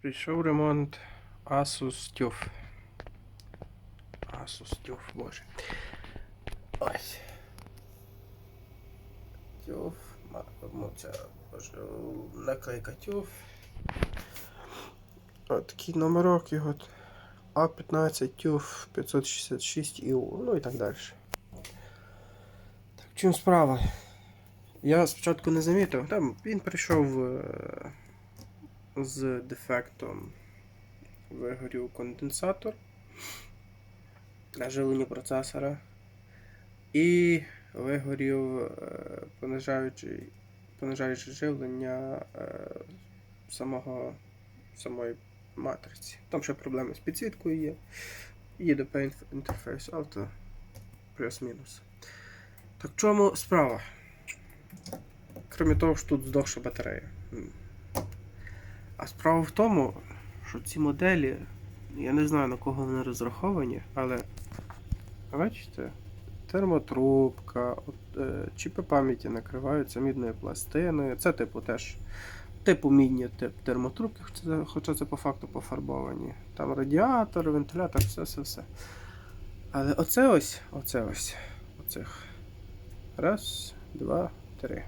Прийшов ремонт Asus TUF. Asus TUF, боже. Ось. Ма- ну, Ця, боже, наклейка TUF. От такий номерок його. А15 TUF 566 EU, ну і так далі. Так, в чому справа? Я спочатку не замітив, там він прийшов е, з дефектом вигорів конденсатор на живленні процесора і вигорів е, понижаючий, понижаюче живлення е, самого, самої матриці. Там ще проблеми з підсвіткою є. І DP інтерфейс авто плюс-мінус. Так в чому справа? Крім того, що тут здохша батарея. А справа в тому, що ці моделі, я не знаю на кого вони розраховані, але бачите, термотрубка, от, е, чіпи пам'яті накриваються мідною пластиною. Це типу теж типу мідні тип термотрубки, хоча хоча це по факту пофарбовані. Там радіатор, вентилятор, все, все, все. Але оце ось, оце ось, оцих. Раз, два, три.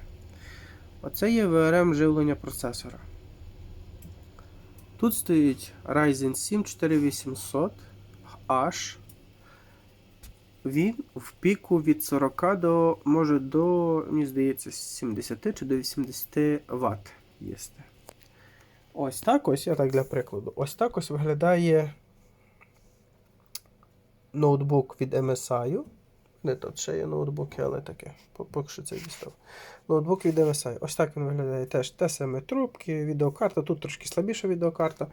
Оце є VRM живлення процесора. Тут стоїть Ryzen 7 4800 H. Він в піку від 40 до, може до, мені здається, 70 чи до 80 Вт єсте. Ось так ось, я так для прикладу. Ось так ось виглядає ноутбук від MSI. Не тут ще є ноутбуки, але таке. Поки що це дістав. Ноутбук від MSI. Ось так він виглядає теж. Те саме трубки, відеокарта. Тут трошки слабіша відеокарта.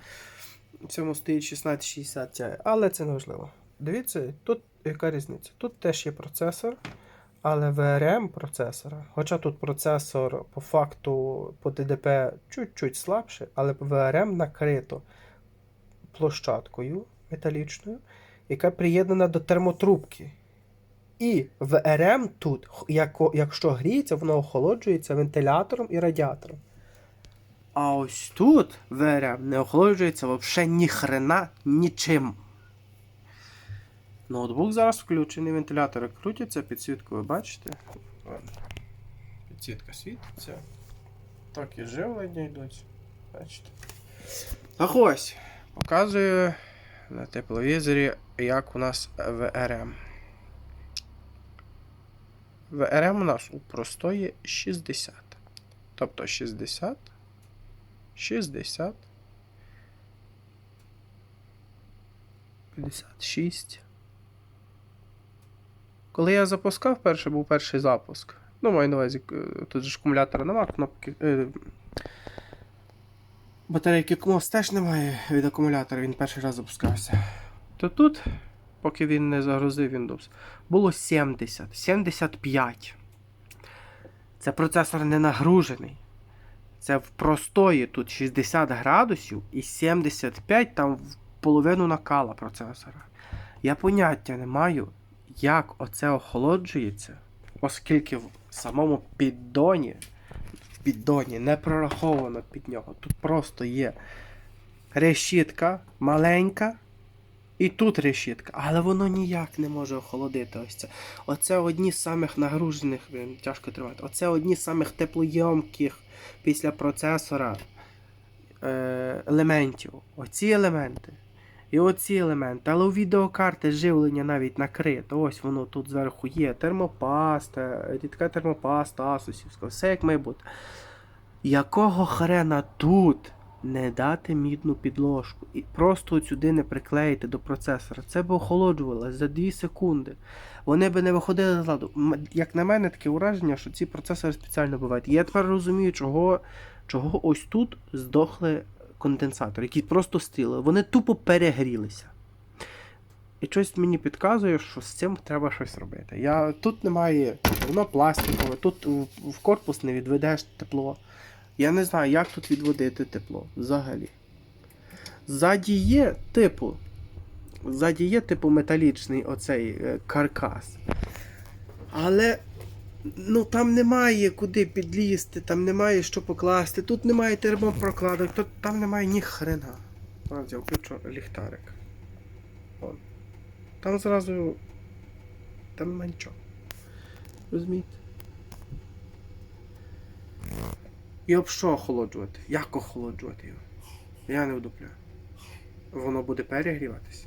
В цьому стоїть 1660 Ti, але це не важливо. Дивіться, тут яка різниця? Тут теж є процесор, але VRM процесора. Хоча тут процесор по факту по TDP чуть-чуть слабше, але VRM накрито площадкою металічною, яка приєднана до термотрубки. І VRM тут, якщо гріється, воно охолоджується вентилятором і радіатором. А ось тут VRM не охолоджується взагалі ні хрена нічим. Ноутбук зараз включений, вентилятори крутяться, підсвітку ви бачите. Підсвітка світиться. Так і живлення йдуть. Бачите. Так ось. Показую на тепловізорі, як у нас VRM. VRM у нас у простої 60. Тобто 60, 60, 56. Коли я запускав перший, був перший запуск. Ну, маю на увазі, е, тут же ж акумулятора нема, кнопки. Е, батарейки КМОС теж немає від акумулятора, він перший раз запускався. То тут, поки він не загрузив Windows, було 70, 75. Це процесор не нагружений. Це в простої тут 60 градусів і 75 там в половину накала процесора. Я поняття не маю, як оце охолоджується, оскільки в самому піддоні, в піддоні не прораховано під нього. Тут просто є решітка маленька, і тут решітка, але воно ніяк не може охолодити ось це. Оце одні з самих нагружених, тяжко тривати. Оце одні з самих теплойомких після процесора е, елементів. Оці елементи. І оці елементи. Але у відеокарти живлення навіть накрито. Ось воно тут зверху є. Термопаста, рідка термопаста, асусівська, все як має бути. Якого хрена тут не дати мідну підложку і просто сюди не приклеїти до процесора? Це б охолоджувалось за 2 секунди. Вони би не виходили з ладу. Як на мене, таке враження, що ці процесори спеціально бувають. Я тепер розумію, чого, чого ось тут здохли конденсатори, які просто стили. Вони тупо перегрілися. І щось мені підказує, що з цим треба щось робити. Я, тут немає, воно пластикове, тут в корпус не відведеш тепло. Я не знаю, як тут відводити тепло взагалі. Ззаді є, типу. Ззаді є, типу, металічний оцей е, каркас. Але ну там немає куди підлізти, там немає що покласти, тут немає термопрокладок, тут там немає ні хрена. Зараз включу ліхтарик. Вон. Там зразу. Там менчо. Розумієте? І об що охолоджувати? Як охолоджувати його? Я не вдупляю. Воно буде перегріватися.